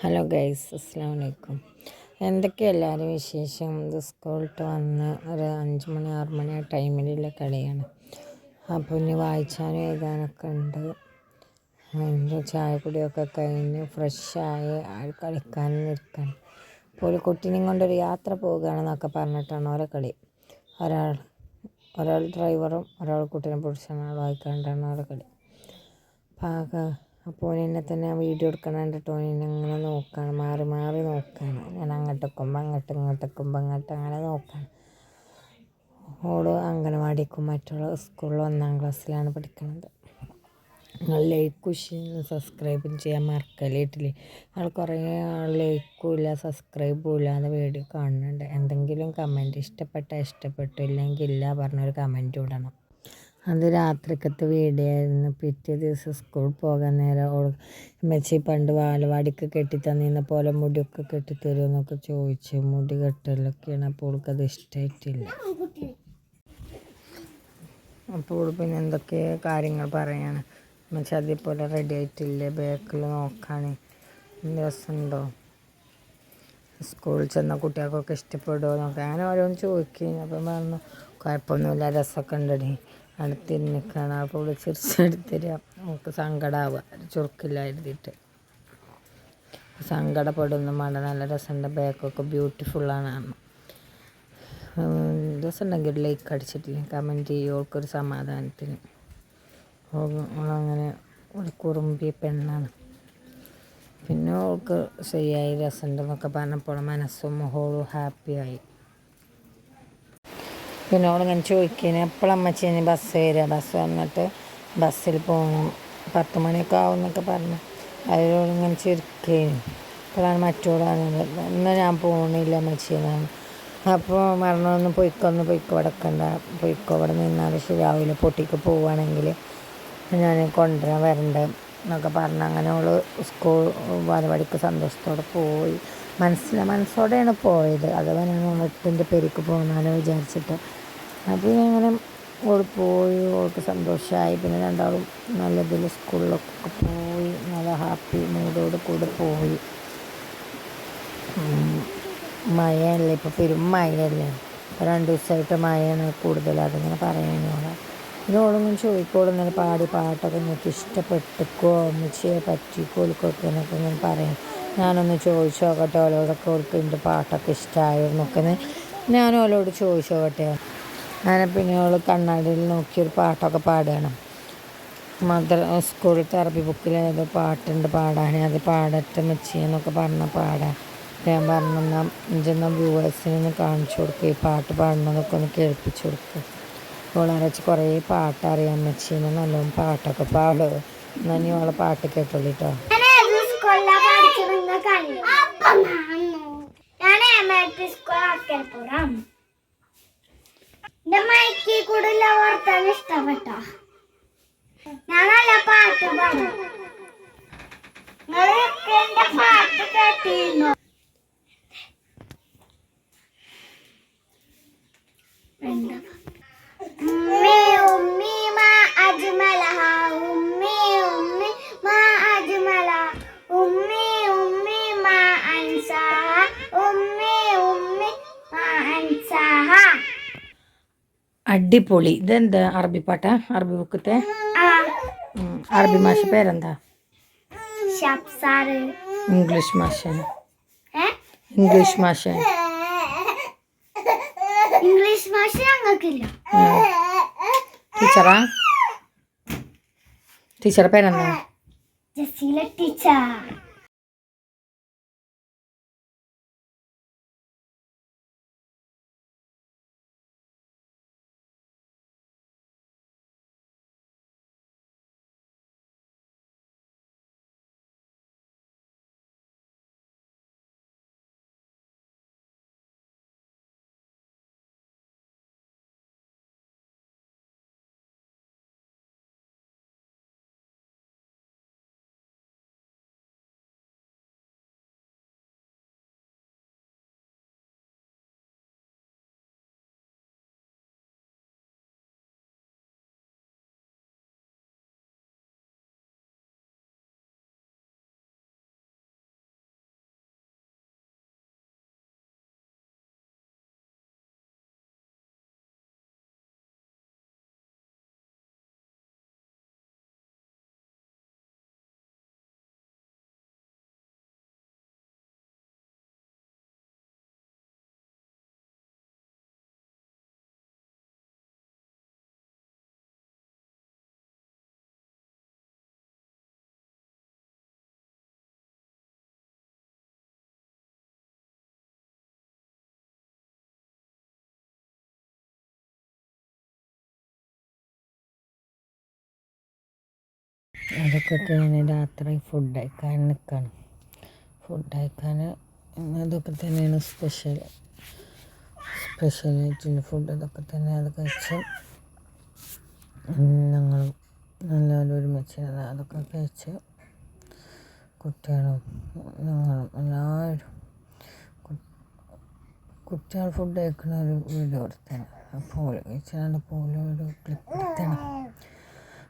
Hello guys അസ്സാം വലൈക്കും എന്തൊക്കെ എല്ലാവരും വിശേഷം? ഇത് സ്കൂളിട്ട് വന്ന് ഒരു അഞ്ച് മണി ആറ് മണി ആ ടൈമിലുള്ള കളിയാണ് അപ്പോൾ ഇനി വായിച്ചാനും എഴുതാനൊക്കെ ഉണ്ട്. അതിന്റെ ചായ കുടിയൊക്കെ കഴിഞ്ഞ് ഫ്രഷായി കളിക്കാനും നിൽക്കാൻ ഇപ്പോൾ ഒരു കുട്ടീനെയും കൊണ്ടൊരു യാത്ര പോവുകയാണെന്നൊക്കെ പറഞ്ഞിട്ടാണ് ഓരോ കളി. ഒരാൾ ഒരാൾ ഡ്രൈവറും ഒരാൾ കുട്ടീനെ പിടിച്ചാണ് ആൾ വായിക്കാണ്ടാണ് ഓരോ കളി. പാക അപ്പോൾ എന്നെ തന്നെ വീഡിയോ എടുക്കണം കണ്ടിട്ട് എന്നെ അങ്ങനെ നോക്കുകയാണ് മാറി മാറി നോക്കുകയാണ് ഞാൻ അങ്ങോട്ട് എക്കുമ്പോൾ അങ്ങോട്ട് ഇങ്ങോട്ട് എക്കുമ്പോൾ അങ്ങോട്ട് അങ്ങനെ നോക്കുകയാണ് ഓൾ അംഗനവാടിക്കും മറ്റുള്ള സ്കൂളിൽ ഒന്നാം ക്ലാസ്സിലാണ് പഠിക്കുന്നത് നിങ്ങൾ ലൈക്കും സബ്സ്ക്രൈബും ചെയ്യാൻ മറക്കലിട്ടില്ലേ നിങ്ങൾ കുറേ ലൈക്കും ഇല്ല സബ്സ്ക്രൈബും ഇല്ലാതെ വീഡിയോ കാണുന്നുണ്ട്. എന്തെങ്കിലും കമന്റ് ഇഷ്ടപ്പെട്ട ഇഷ്ടപ്പെട്ടു ഇല്ലെങ്കിൽ ഇല്ല പറഞ്ഞൊരു കമന്റ് ഇടണം. അത് രാത്രിക്കത്തെ വീഡിയോ ആയിരുന്നു പിറ്റേ ദിവസം സ്കൂൾ പോകാൻ നേരം ഓൾ മെച്ചി പണ്ട് ബാലവാടിക്ക് കെട്ടി തന്നിരുന്ന പോലെ മുടിയൊക്കെ കെട്ടിത്തരുമെന്നൊക്കെ ചോദിച്ചു. മുടി കെട്ടലൊക്കെയാണ് അപ്പോൾ അത് ഇഷ്ടമായിട്ടില്ല അപ്പോൾ പിന്നെ എന്തൊക്കെ കാര്യങ്ങൾ പറയാണ്? ഉമ്മച്ചി അതേപോലെ റെഡി ആയിട്ടില്ലേ? ബാക്കിൽ നോക്കാണ് രസമുണ്ടോ? സ്കൂളിൽ ചെന്ന കുട്ടികൾക്കൊക്കെ ഇഷ്ടപ്പെടുമോ എന്നൊക്കെ. അങ്ങനെ ഓരോന്ന് ചോദിക്കും. അപ്പം പറഞ്ഞു കുഴപ്പമൊന്നുമില്ല രസമൊക്കെ ഉണ്ടടി. അടുത്തിരുന്ന് നിൽക്കുകയാണ്. അപ്പോൾ ഇവിടെ ചിരിച്ചെടുത്തരിക നമുക്ക് സങ്കടമാവുക ചുരുക്കില്ല എഴുതിയിട്ട്. സങ്കടപ്പെടുന്നു. മഴ നല്ല രസമുണ്ട്. ബാക്കൊക്കെ ബ്യൂട്ടിഫുള്ളാണ് രസമുണ്ടെങ്കിൽ ലൈക്ക് അടിച്ചിട്ടില്ല? കമന്റ് ചെയ്യും. ഓൾക്കൊരു സമാധാനത്തിന്. അങ്ങനെ ഒരു കുറുമ്പിയ പെണ്ണാണ്. പിന്നെ ഓൾക്ക് ശരിയായി. രസമുണ്ടെന്നൊക്കെ പറഞ്ഞപ്പോൾ മനസ്സും മോഹോളും ഹാപ്പിയായി. പിന്നെ ഓളിങ്ങനെ ചോദിക്കുന്നു എപ്പോഴും ഇനി ബസ് വരിക? ബസ് വന്നിട്ട് ബസ്സിൽ പോകണം പത്ത് മണിയൊക്കെ ആവും എന്നൊക്കെ പറഞ്ഞു. അതിലോളിങ്ങനെ ചിരിക്കുകയും അപ്പോഴാണ് മറ്റോടാണ് ഇന്ന് ഞാൻ പോകണില്ല അമ്മച്ചിന്നാണ് അപ്പോൾ മരണമൊന്ന് പൊയ്ക്കൊന്ന് പൊയ്ക്കോ കിടക്കണ്ട പൊയ്ക്കോ ഇവിടെ നിന്നാൽ ശരിയാവില്ല പൊട്ടിക്ക് പോവുകയാണെങ്കിൽ ഞാൻ കൊണ്ടുവരാൻ വരണ്ട എന്നൊക്കെ പറഞ്ഞ്. അങ്ങനെ അവൾ സ്കൂൾ ബാലവാടിക്ക് സന്തോഷത്തോടെ പോയി. മനസ്സിൽ മനസ്സോടെയാണ് പോയത്. അഥവാ ഞാൻ എട്ടിന്റെ പേരിക്ക് പോകുന്നാലോ വിചാരിച്ചിട്ട്. അപ്പോൾ അങ്ങനെ ഓൾ പോയി ഓൾക്ക് സന്തോഷമായി പിന്നെ രണ്ടാളും നല്ല ഇതിൽ സ്കൂളിലൊക്കെ പോയി നല്ല ഹാപ്പി മൂഡോട് കൂടെ പോയി. മഴയല്ലേ? ഇപ്പോൾ പെരും മഴയല്ലേ? ഇപ്പോൾ രണ്ട് ദിവസമായിട്ട് മഴയാണ് കൂടുതൽ. അതിങ്ങനെ പറയാനോളെ പിന്നെ ഓളൊന്നും ചോദിക്കോളും ഇങ്ങനെ പാടി പാട്ടൊക്കെ നിങ്ങൾക്ക് ഇഷ്ടപ്പെട്ടിക്കോ? ഒന്നിച്ച് പറ്റിക്കോൽക്കൊക്കെ എന്നൊക്കെ ഇങ്ങനെ പറയും. ഞാനൊന്ന് ചോദിച്ചു നോക്കട്ടെ ഓലോടൊക്കെ ഓർക്ക് എന്റെ പാട്ടൊക്കെ ഇഷ്ടമായിരുന്നൊക്കെ ഞാൻ ഓലോട് ചോദിച്ചു നോക്കട്ടെ അങ്ങനെ പിന്നെ ഓൾ കണ്ണാടിയിൽ നോക്കിയൊരു പാട്ടൊക്കെ പാടുകയാണ്. മദർ സ്കൂൾ തെറപ്പി ബുക്കിൽ ഏതോ പാട്ടുണ്ട് പാടാൻ അത് പാടട്ടെ മെച്ചി എന്നൊക്കെ പറഞ്ഞ പാടാൻ ഞാൻ പറഞ്ഞ ഇഞ്ചെന്ന വ്യൂവേഴ്സിനൊന്ന് കാണിച്ചു കൊടുക്കുക ഈ പാട്ട് പാടുന്നതൊക്കെ ഒന്ന് കേൾപ്പിച്ചു കൊടുക്കുക ഓളരച്ച് കുറേ പാട്ടറിയാൻ മെച്ചീനെ നല്ലോണം പാട്ടൊക്കെ പാടുക എന്നാൽ നീ ഓളെ പാട്ട് കേട്ടോളൂ കേട്ടോ ഞാൻ M L P school Akkalppuram എന്റെ മൈക്കി കൂടെ വർത്താൻ ഇഷ്ടപ്പെട്ടോ ഞാൻ നല്ല പാട്ട് പാടും എന്റെ പാട്ട് കേട്ടിരുന്നു ഉമ്മി ഉമ്മി മാ അജ്മലഹ ഉമ്മി ഉമ്മി മാ അജ്മല. ഉമ്മി ഉമ്മി മാ അൻസാഹ ഉമ്മി ഉമ്മി മാ അൻസാഹ അടിപൊളി. ഇതെന്താ അറബി പാട്ടാ? അറബി ബുക്കത്തെ? അറബി മാഷ പേരെന്താ? ഷപ്സാറ് ഇംഗ്ലീഷ് മാഷ. ഇംഗ്ലീഷ് മാഷ. ഇംഗ്ലീഷ് ഭാഷ ഞങ്ങൾക്കില്ല. ടീച്ചറാ? ടീച്ചറെ പേരെന്താ? ജസീല ടീച്ചർ അതൊക്കെ തന്നെ രാത്രി ഫുഡ് കഴിക്കാൻ നിൽക്കണം ഫുഡ് കഴിക്കാൻ അതൊക്കെ തന്നെയാണ് സ്പെഷ്യൽ സ്പെഷ്യലായിട്ടുള്ള ഫുഡ് അതൊക്കെ തന്നെ അത് കഴിച്ച് ഞങ്ങൾ എല്ലാവരും ഒരുമിച്ച് അതൊക്കെ കഴിച്ച് കുട്ടികളും ഞങ്ങളും എല്ലാവരും കുട്ടികൾ ഫുഡ് കഴിക്കുന്ന ഒരു വീഡിയോ എടുത്തണം അപ്പോൾ കഴിച്ചാൽ പോലെ ഒരു ക്ലിപ്പ് എടുത്തണം